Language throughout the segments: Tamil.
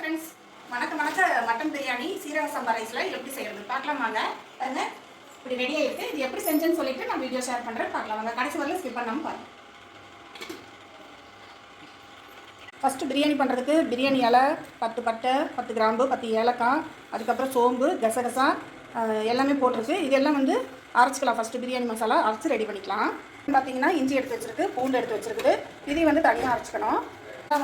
ஃப்ரெண்ட்ஸ் வணக்கம் வணக்க மட்டன் பிரியாணி சீரக சம்பா ரைஸில் எப்படி செய்கிறது பார்க்கலாம் வாங்க. பாருங்க. இப்படி ரெடியாக இருக்கு இது எப்படி செஞ்சேன்னு சொல்லிட்டு நான் வீடியோ ஷேர் பண்ணுறேன் பார்க்கலாம் வாங்க. கடைசி வரல ஸ்கிப் பண்ணாமல் பாருங்க. ஃபஸ்ட்டு பிரியாணி பண்ணுறதுக்கு பிரியாணி இலை பத்து பட்டை பத்து கிராம்பு பத்து ஏலக்காய் அதுக்கப்புறம் சோம்பு கசகசா எல்லாமே போட்டிருக்கு. இதெல்லாம் வந்து அரைச்சிக்கலாம். ஃபஸ்ட்டு பிரியாணி மசாலா அரைச்சி ரெடி பண்ணிக்கலாம். பார்த்தீங்கன்னா இஞ்சி எடுத்து வச்சுருக்கு பூண்டு எடுத்து வச்சுருக்குது. இதையும் வந்து தனியாக அரைச்சிக்கணும்.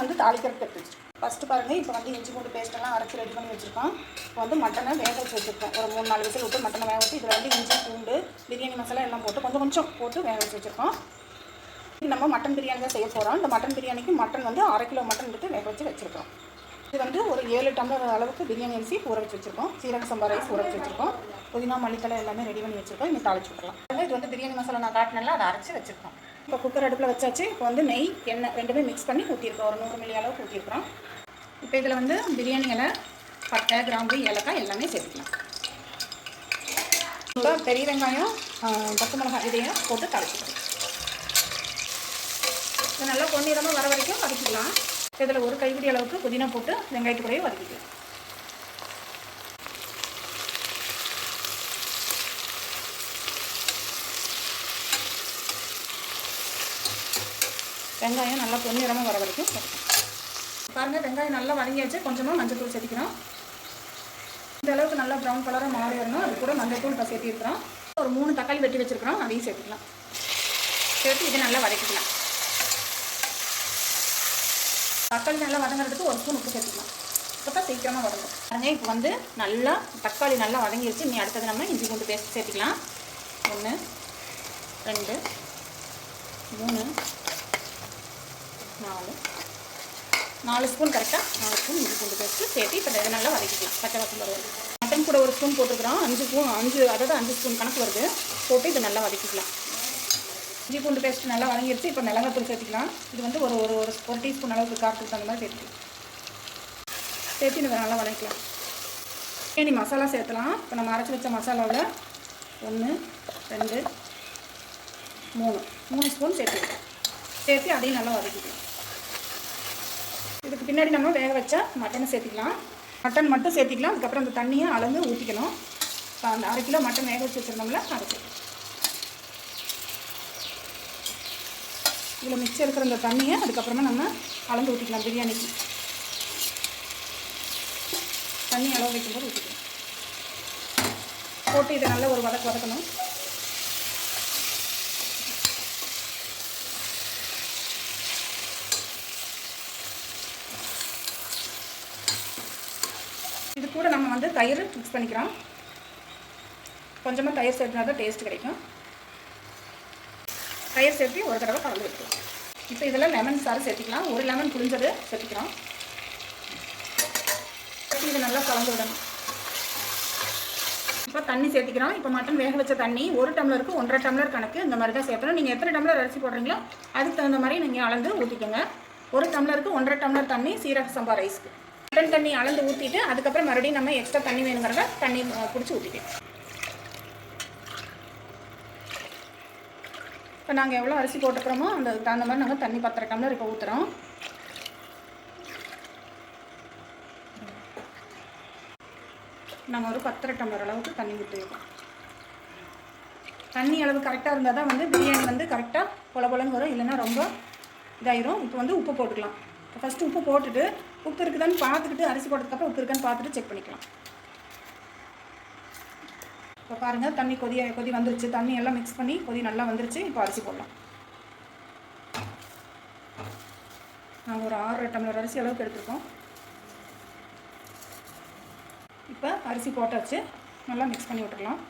வந்து தாளிக்கிறதுக்கு எடுத்து வச்சுருக்கு ஃபஸ்ட்டு பாருங்கள் இப்போ வந்து இஞ்சி பூண்டு பேஸ்ட்டெல்லாம் அரைச்சி ரெடி பண்ணி வச்சுருக்கோம். இப்போ வந்து மட்டனை வேக வச்சு வச்சுருக்கோம். ஒரு மூணு நாலு விசில் விட்டு மட்டனை வேக வச்சு இதில் வந்து இஞ்சி பூண்டு பிரியாணி மசாலா எல்லாம் போட்டு கொஞ்சம் கொஞ்சம் போட்டு வேக வச்சு வச்சுருக்கோம். இது நம்ம மட்டன் பிரியாணி தான் செய்ய போகிறோம் இந்த மட்டன் பிரியாணிக்கு மட்டன் வந்து அரை கிலோ மட்டன் எடுத்து வேக வச்சு வச்சுருக்கோம். இது வந்து ஒரு ஏழு டம்ளர் அளவுக்கு பிரியாணி அரிசி ஊற வச்சு வச்சுருக்கோம். சீரக சம்பா ரைஸ் ஊற வச்சு வச்சுருக்கோம். புதினா மல்லித்தலை எல்லாமே ரெடி பண்ணி வச்சுருக்கோம். இன்னும் தாளிச்சு விட்றலாம் இது வந்து பிரியாணி மசாலா நான் காட்டினல அதை அரைச்சி வச்சுருக்கோம். இப்போ குக்கர் அடுப்பில் வச்சாச்சு. இப்போ வந்து நெய் எண்ணெய் ரெண்டுமே மிக்ஸ் பண்ணி ஊற்றிருக்கோம் ஒரு நூறு மில்லி அளவுக்கு ஊற்றிருக்கிறோம் இப்போ இதில் வந்து பிரியாணி இலை பட்டை கிராம்பு ஏலக்காய் எல்லாமே சேர்த்துக்கலாம். இப்போ பெரிய வெங்காயம் பச்சை மிளகாய் இதையும் போட்டு கரைச்சிக்கலாம். இது நல்லா பொன்னிறமாக வர வரைக்கும் வதக்கிக்கலாம். இதில் ஒரு கைப்பிடி அளவுக்கு புதினா போட்டு வெங்காயத்து கூடயே வதக்கிக்கலாம். வெங்காயம் நல்லா பொன்னிறமாக வர வரைக்கும் பாருங்கள் வெங்காயம் நல்லா வதங்கி வச்சு கொஞ்சமாக மஞ்சள் சேர்த்திக்கிறோம். இந்த அளவுக்கு நல்லா ப்ரௌன் கலராக மாறி வரணும் அது கூட மஞ்சள் தூள் இப்போ சேர்த்திருக்கிறோம். ஒரு மூணு தக்காளி வெட்டி வச்சுருக்கிறோம். அதையும் சேர்த்துக்கலாம். சேர்த்து இதை நல்லா வதக்கிக்கலாம். தக்காளி நல்லா வதங்குறதுக்கு ஒரு ஸ்பூன் உப்பு சேர்த்துக்கலாம். இப்போ தான் சீக்கிரமாக வதங்கும் பாருங்கள் இப்போ வந்து நல்லா தக்காளி நல்லா வதங்கிருச்சு. நீ அடுத்தது நம்ம இஞ்சி பூண்டு பேஸ்ட் சேர்த்துக்கலாம். ஒன்று ரெண்டு மூணு நாலு. நாலு ஸ்பூன் கரெக்டாக நாலு ஸ்பூன் இஞ்சி பூண்டு பேஸ்ட்டு சேர்த்து இப்போ இதை நல்லா வதக்கிக்கலாம். பச்சை வாசம் வருது மட்டன் கூட ஒரு ஸ்பூன் போட்டுக்கிறோம் அஞ்சு ஸ்பூன் அஞ்சு அதாவது அஞ்சு ஸ்பூன் கணக்கு வருது. போட்டு இதை நல்லா வதக்கிக்கலாம். இஞ்சி பூண்டு பேஸ்ட்டு நல்லா வதங்கிடுச்சு இப்போ மிளகாத்தூள் சேர்த்துக்கலாம். இது வந்து ஒரு ஒரு ஒரு ஒரு டீஸ்பூன் அளவுக்கு காரத்துக்கு தகுந்த மாதிரி சேர்த்துக்கலாம் சேர்த்து இதை நல்லா வதக்கலாம் இனி மசாலா சேர்த்தலாம். இப்போ நம்ம அரைச்சி வச்ச மசாலாவில் ஒன்று ரெண்டு மூணு. மூணு ஸ்பூன் சேர்த்துக்கலாம். சேர்த்து அதையும் நல்லா வதக்கிக்கலாம். இதுக்கு பின்னாடி நம்ம வேக வச்சா மட்டனை சேர்த்திக்கலாம். மட்டன் மட்டும் சேர்த்திக்கலாம். அதுக்கப்புறம் அந்த தண்ணியை அளந்து ஊற்றிக்கணும் இப்போ அந்த அரை கிலோ மட்டன் வேக வச்சு வச்சுருந்தோம்ல அரைச்சி இதில் மிச்சம் இருக்கிற அந்த தண்ணியை அதுக்கப்புறமா நம்ம அளந்து ஊற்றிக்கலாம் பிரியாணிக்கு. தண்ணி அளவு வைக்கும்போது ஊற்றிக்கலாம் போட்டு இதை நல்லா ஒரு வதக்கு வதக்கணும். இது கூட நம்ம வந்து தயிர் மிக்ஸ் பண்ணிக்கிறோம். கொஞ்சமாக தயிர் சேர்த்துனா தான் டேஸ்ட் கிடைக்கும். தயிர் சேர்த்து ஒரு தடவை கலந்து வைக்கலாம் இப்போ இதில் லெமன் சாறு சேர்த்திக்கலாம். ஒரு லெமன் புளிஞ்சது சேர்த்திக்கிறோம். இது நல்லா கலந்து விடணும். இப்போ தண்ணி சேர்த்திக்கிறோம். இப்போ மட்டன் வேக வச்ச தண்ணி ஒரு டம்ளருக்கு ஒன்றரை டம்ளர் கணக்கு இந்த மாதிரி தான் சேர்த்தணும். நீங்கள் எத்தனை டம்ளர் அரிசி போடுறீங்களோ அதுக்கு தகுந்த மாதிரி நீங்கள் அளந்து ஊற்றிக்கோங்க ஒரு டம்ளருக்கு ஒன்றரை டம்ளர் தண்ணி சீரக சம்பா ரைஸ்க்கு மட்டன் தண்ணி அளந்து ஊற்றிட்டு அதுக்கப்புறம் மறுபடியும் நம்ம எக்ஸ்ட்ரா தண்ணி வேணுங்கிறத தண்ணி பிடிச்சி ஊற்றிக்கலாம் இப்போ நாங்கள் எவ்வளோ அரிசி போட்டுக்கிறோமோ அந்த தகுந்த மாதிரி நாங்கள் தண்ணி பத்திர டம்ளர் இப்போ ஊற்றுறோம் நாங்கள் ஒரு பத்தரை டம்ளர் அளவுக்கு தண்ணி ஊற்றிருக்கோம் தண்ணி அளவு கரெக்டாக இருந்தால் தான் வந்து பிரியாணி வந்து கரெக்டாக பொல பொலன்னு வரும். இல்லைன்னா ரொம்ப இதாயிரும். இப்போ வந்து உப்பு போட்டுக்கலாம். ஃபஸ்ட்டு உப்பு போட்டுட்டு உப்பு இருக்குதான்னு பார்த்துக்கிட்டு அரிசி போட்டதுக்கப்புறம் உப்பு இருக்கான்னு பார்த்துட்டு செக் பண்ணிக்கலாம். இப்போ பாருங்கள் தண்ணி கொதி கொதி வந்துருச்சு. தண்ணி எல்லாம் மிக்ஸ் பண்ணி கொதி நல்லா வந்துருச்சு. இப்போ அரிசி போடலாம். நாங்கள் ஒரு ஆறு டம்ளர் அரிசி அளவுக்கு எடுத்துருக்கோம். இப்போ அரிசி போட்டாச்சு. நல்லா மிக்ஸ் பண்ணி விட்டுறலாம்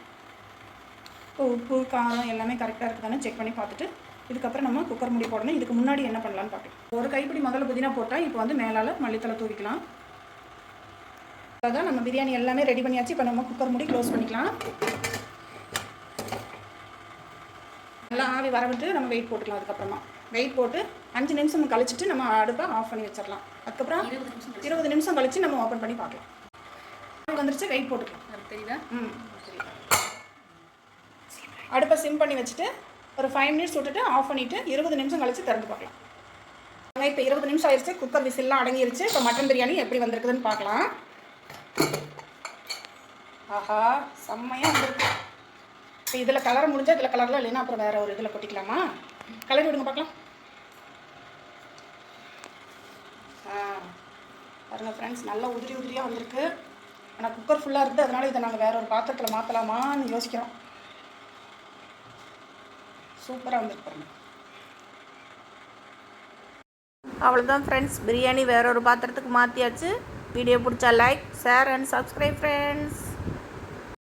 இப்போ உப்பு காரம் எல்லாமே கரெக்டாக இருக்குதானே செக் பண்ணி பார்த்துட்டு இதுக்கப்புறம் நம்ம குக்கர் மூடி போடணும். இதுக்கு முன்னாடி என்ன பண்ணலான்னு பார்க்கலாம். ஒரு கைப்பிடி முதல்ல புதினா போட்டால் இப்போ வந்து மேலால் மல்லித்தலை தூவிக்கலாம். அதான் நம்ம பிரியாணி எல்லாமே ரெடி பண்ணியாச்சு. இப்போ நம்ம குக்கர் மூடி க்ளோஸ் பண்ணிக்கலாம். நல்லா ஆவி வர விட்டு நம்ம வெயிட் போட்டுக்கலாம் அதுக்கப்புறமா. வெயிட் போட்டு அஞ்சு நிமிஷம் கழிச்சிட்டு நம்ம அடுப்பை ஆஃப் பண்ணி வச்சிடலாம். அதுக்கப்புறம் இருபது நிமிஷம் கழிச்சு. நம்ம ஓப்பன் பண்ணி பார்க்கலாம். வந்துருச்சு வெயிட் போட்டுக்கலாம். தெரியுதா? ம். அடுப்பை சிம் பண்ணி வச்சுட்டு ஒரு ஃபைவ் மினிட்ஸ் விட்டுட்டு ஆஃப் பண்ணிவிட்டு இருபது நிமிஷம் கழிச்சு திறந்து பார்க்கலாம். இப்போ இருபது நிமிஷம் ஆயிடுச்சு. குக்கர் விசில்லாம் அடங்கிருச்சு. இப்போ மட்டன் பிரியாணி எப்படி வந்திருக்குதுன்னு பார்க்கலாம். ஆஹா செம்மையாக வந்திருக்கு. இப்போ இதில் கலர் முடிஞ்சால் இதில் கலரில் இல்லைன்னா அப்புறம் வேறு ஒரு இதில் கொட்டிக்கலாமா? கலர் விடுங்க பார்க்கலாம். ஆ பாருங்கள் ஃப்ரெண்ட்ஸ் நல்லா உதிரி உதிரியாக வந்திருக்கு. ஆனால் குக்கர் ஃபுல்லாக இருக்குது. அதனால் இதை நாங்கள் வேறு ஒரு பாத்திரத்தில் மாற்றலாமான்னு யோசிக்கிறோம். சூப்பராக வந்திருக்கு அவ்வளோதான் ஃப்ரெண்ட்ஸ் பிரியாணி வேற ஒரு பாத்திரத்துக்கு மாற்றியாச்சு வீடியோ பிடிச்சா like share and subscribe friends